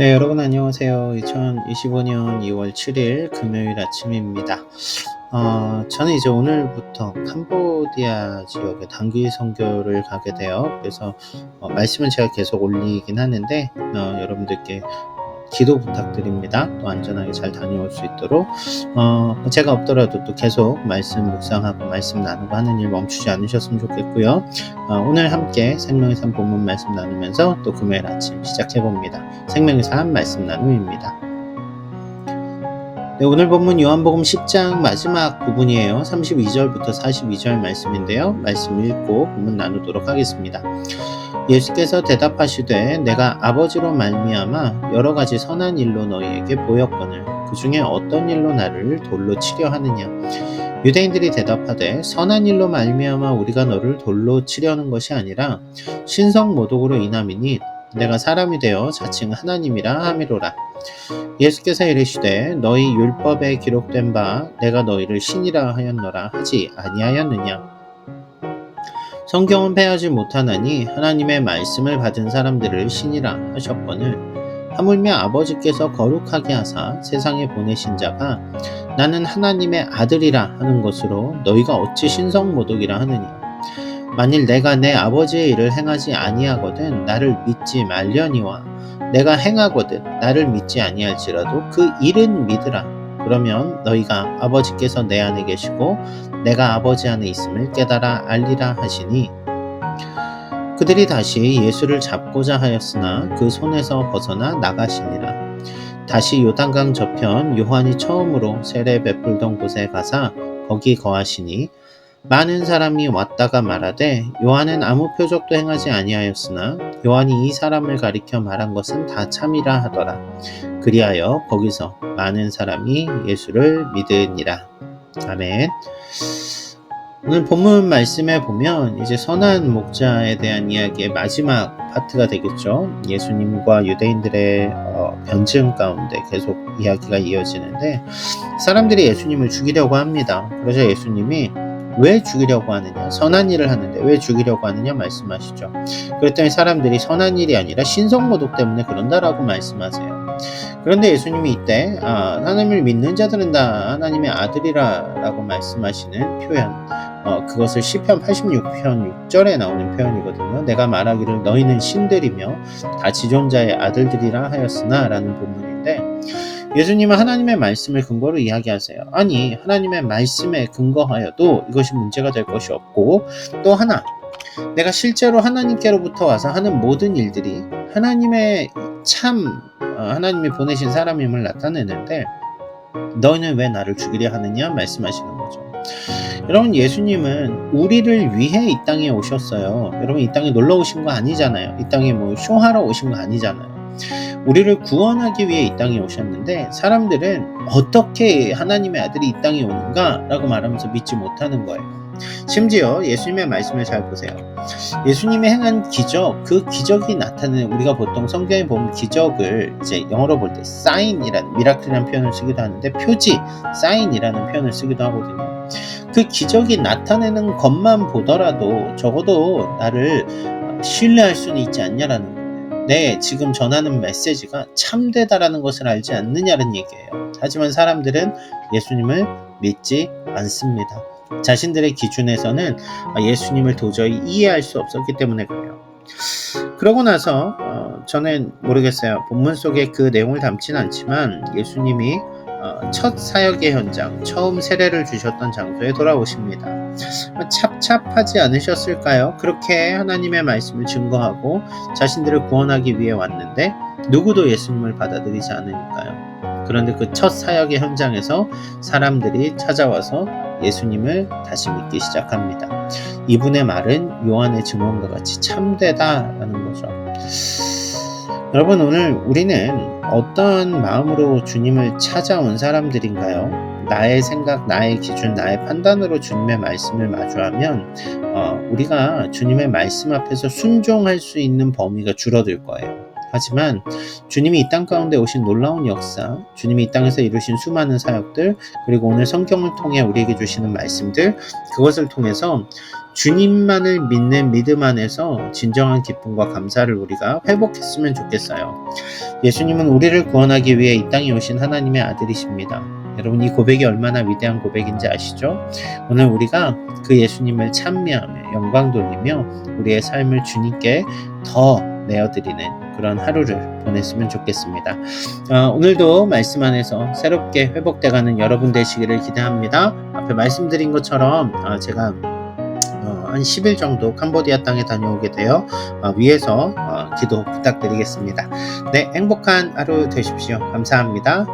네, 여러분 안녕하세요. 2025년 2월 7일 금요일 아침입니다. 어, 저는 이제 오늘부터 캄보디아 지역에 단기 선교를 가게 돼요. 그래서 어, 말씀은 제가 계속 올리긴 하는데 어, 여러분들께 기도 부탁드립니다. 또 안전하게 잘 다녀올 수 있도록 어, 제가 없더라도 또 계속 말씀 묵상하고 말씀 나누고 하는 일 멈추지 않으셨으면 좋겠고요. 어, 오늘 함께 생명의 삶 본문 말씀 나누면서 또 금요일 아침 시작해 봅니다. 생명의 삶 말씀 나눔입니다. 네, 오늘 본문 요한복음 10장 마지막 부분이에요. 32절부터 42절 말씀인데요. 말씀 읽고 본문 나누도록 하겠습니다. 예수께서 대답하시되 내가 아버지로 말미암아 여러 가지 선한 일로 너희에게 보였거늘 그 중에 어떤 일로 나를 돌로 치려 하느냐 유대인들이 대답하되 선한 일로 말미암아 우리가 너를 돌로 치려는 것이 아니라 신성 모독으로 인함이니 내가 사람이 되어 자칭 하나님이라 함이로라. 예수께서 이르시되 너희 율법에 기록된 바 내가 너희를 신이라 하였노라 하지 아니하였느냐? 성경은 패하지 못하나니 하나님의 말씀을 받은 사람들을 신이라 하셨거늘 하물며 아버지께서 거룩하게 하사 세상에 보내신 자가 나는 하나님의 아들이라 하는 것으로 너희가 어찌 신성모독이라 하느냐 만일 내가 내 아버지의 일을 행하지 아니하거든 나를 믿지 말려니와 내가 행하거든 나를 믿지 아니할지라도 그 일은 믿으라 그러면 너희가 아버지께서 내 안에 계시고 내가 아버지 안에 있음을 깨달아 알리라 하시니 그들이 다시 예수를 잡고자 하였으나 그 손에서 벗어나 나가시니라. 다시 요단강 저편 요한이 처음으로 세례 베풀던 곳에 가사 거기 거하시니 많은 사람이 왔다가 말하되 요한은 아무 표적도 행하지 아니하였으나 요한이 이 사람을 가리켜 말한 것은 다 참이라 하더라. 그리하여 거기서 많은 사람이 예수를 믿으니라. 아멘. 오늘 본문 말씀에 보면 이제 선한 목자에 대한 이야기의 마지막 파트가 되겠죠. 예수님과 유대인들의 어, 변증 가운데 계속 이야기가 이어지는데 사람들이 예수님을 죽이려고 합니다. 그래서 예수님이 왜 죽이려고 하느냐? 선한 일을 하는데 왜 죽이려고 하느냐 말씀하시죠. 그랬더니 사람들이 선한 일이 아니라 신성모독 때문에 그런다라고 말씀하세요. 그런데 예수님이 이때 아, 하나님을 믿는 자들은 다 하나님의 아들이라라고 말씀하시는 표현 어, 그것을 시편 86편 6절에 나오는 표현이거든요. 내가 말하기를 너희는 신들이며 다 지존자의 아들들이라 하였으나 라는 본문인데 예수님은 하나님의 말씀을 근거로 이야기하세요. 아니 하나님의 말씀에 근거하여도 이것이 문제가 될 것이 없고 또 하나 내가 실제로 하나님께로부터 와서 하는 모든 일들이 하나님의 참 어, 하나님이 보내신 사람임을 나타내는데 너희는 왜 나를 죽이려 하느냐 말씀하시는 거죠. 여러분 예수님은 우리를 위해 이 땅에 오셨어요. 여러분 이 땅에 놀러 오신 거 아니잖아요. 이 땅에 뭐 쇼하러 오신 거 아니잖아요. 우리를 구원하기 위해 이 땅에 오셨는데 사람들은 어떻게 하나님의 아들이 이 땅에 오는가 라고 말하면서 믿지 못하는 거예요. 심지어 예수님의 말씀을 잘 보세요. 예수님이 행한 기적, 그 기적이 나타내는 우리가 보통 성경에 보면 기적을 이제 영어로 볼 때 사인이라는 미라클이라는 표현을 쓰기도 하는데 표지, 사인이라는 표현을 쓰기도 하거든요. 그 기적이 나타내는 것만 보더라도 적어도 나를 신뢰할 수는 있지 않냐라는 거예요. 네, 지금 전하는 메시지가 참되다라는 것을 알지 않느냐는 얘기예요. 하지만 사람들은 예수님을 믿지 않습니다. 자신들의 기준에서는 예수님을 도저히 이해할 수 없었기 때문에 그래요. 그러고 나서 어, 저는 모르겠어요. 본문 속에 그 내용을 담진 않지만 예수님이 어, 첫 사역의 현장, 처음 세례를 주셨던 장소에 돌아오십니다. 찹찹하지 않으셨을까요? 그렇게 하나님의 말씀을 증거하고 자신들을 구원하기 위해 왔는데 누구도 예수님을 받아들이지 않으니까요. 그런데 그 첫 사역의 현장에서 사람들이 찾아와서 예수님을 다시 믿기 시작합니다. 이분의 말은 요한의 증언과 같이 참되다라는 거죠. 여러분 오늘 우리는 어떤 마음으로 주님을 찾아온 사람들인가요? 나의 생각, 나의 기준, 나의 판단으로 주님의 말씀을 마주하면 어, 우리가 주님의 말씀 앞에서 순종할 수 있는 범위가 줄어들 거예요. 하지만 주님이 이 땅 가운데 오신 놀라운 역사, 주님이 이 땅에서 이루신 수많은 사역들, 그리고 오늘 성경을 통해 우리에게 주시는 말씀들, 그것을 통해서 주님만을 믿는 믿음 안에서 진정한 기쁨과 감사를 우리가 회복했으면 좋겠어요. 예수님은 우리를 구원하기 위해 이 땅에 오신 하나님의 아들이십니다. 여러분 이 고백이 얼마나 위대한 고백인지 아시죠? 오늘 우리가 그 예수님을 찬미하며 영광 돌리며 우리의 삶을 주님께 더 내어드리는 그런 하루를 보냈으면 좋겠습니다. 어, 오늘도 말씀 안에서 새롭게 회복돼가는 여러분 되시기를 기대합니다. 앞에 말씀드린 것처럼 어, 제가 어, 한 10일 정도 캄보디아 땅에 다녀오게 되어 어, 위에서 어, 기도 부탁드리겠습니다. 네, 행복한 하루 되십시오. 감사합니다.